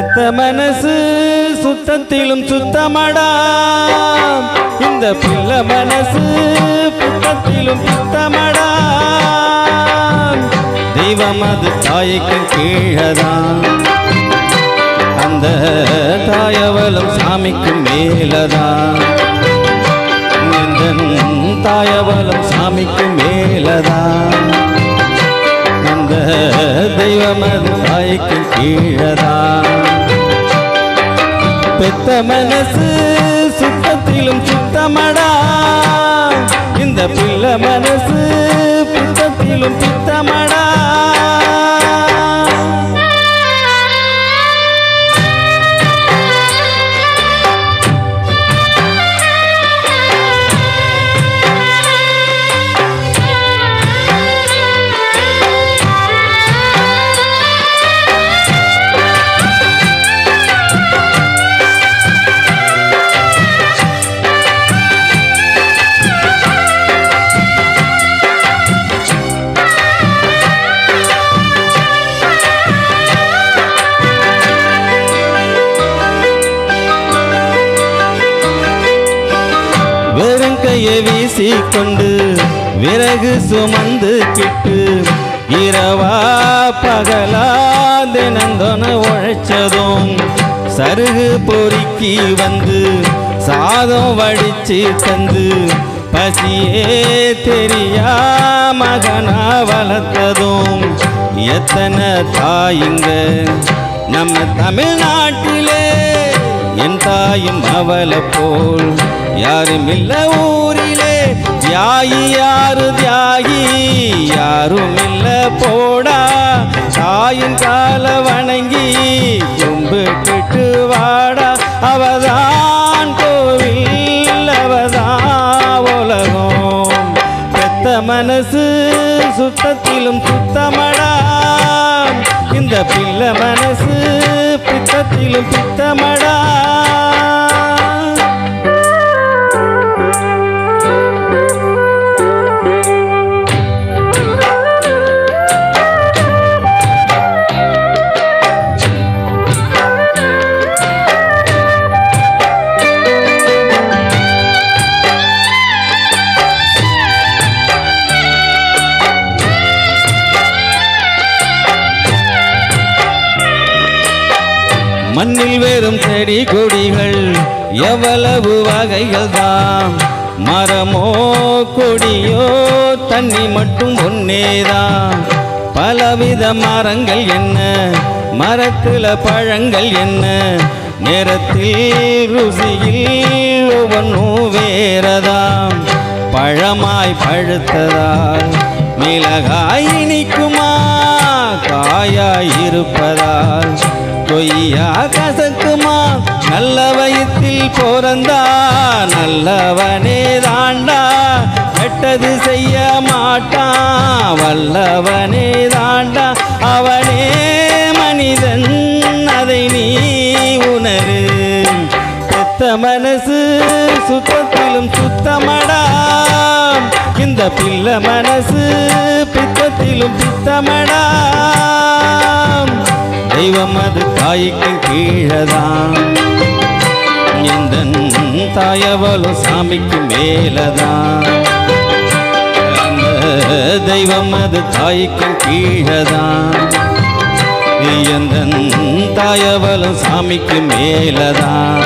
செத்த மனசு சுத்தத்திலும் சுத்தமடா. இந்த புள்ள மனசு புத்தத்திலும் புத்தமடா தெய்வம் அது தாய்க்கு கீழதான். அந்த தாயவளும் சாமிக்கு மேலதான். எந்தன் தாயவளும் சாமிக்கு மேலதான். அந்த தெய்வம் அது தாய்க்கு கீழதான். பெத்த மனசு சுத்தத்திலும் சுத்தமடா. இந்த பிள்ளை மனசு புத்தத்திலும் பித்தமடா வெறுங்கையை வீசிக்கொண்டு விறகு சுமந்து கிட்டு இரவா பகலா தினந்தொன உழைச்சதும் சருகு பொறுக்கி வந்து சாதம் வடிச்சு தந்து பசியே தெரியா மகனா வளர்த்ததும். எத்தனை தாயுங்க நம்ம தமிழ்நாட்டிலே என் தாயும் அவளை போல் யாரும் இல்லை தாயி யாரு தியாகி யாரும் இல்ல போடா. தாயின் கால வணங்கி கும்பிட்டுட்டு வாடா. அவதான் கோவில் அவதான் உலகம். பெத்த மனசு சுத்தத்திலும் சுத்தமடா. இந்த பிள்ளை மனசு பித்தத்திலும் பித்தமடா. மண்ணில் வெறும் செடி கொடிகள் எவ்வளவு வகைகள் தான் மரமோ கொடியோ தண்ணி மட்டும் ஒன்னேதான் பலவித மரங்கள் என்ன? மரத்துல பழங்கள் என்ன? நேரத்தில் ருசியில் ஒவ்வொன்றும் வேறதாம். பழமாய் பழுத்ததால் மிளகாய் இனிக்குமா? காயாய் இருப்பதால் கொய்யா கசக்குமா? நல்ல வயிற்றில் பிறந்தா? நல்லவனே தாண்டா. கெட்டது செய்ய மாட்டான் வல்லவனே தாண்டா. அவனே மனிதன் அதை நீ உணரு. பெத்த மனசு சுத்தத்திலும் சுத்தமடா இந்த பிள்ளை மனசு பித்தத்திலும் பித்தமடா. தெய்வம் அது தாய்க்கு கீழதான். இந்த தாயவளும் சாமிக்கு மேலதான். தெய்வம் அது தாய்க்கு கீழதான். எந்த தாயவளும் சாமிக்கு மேலதான்.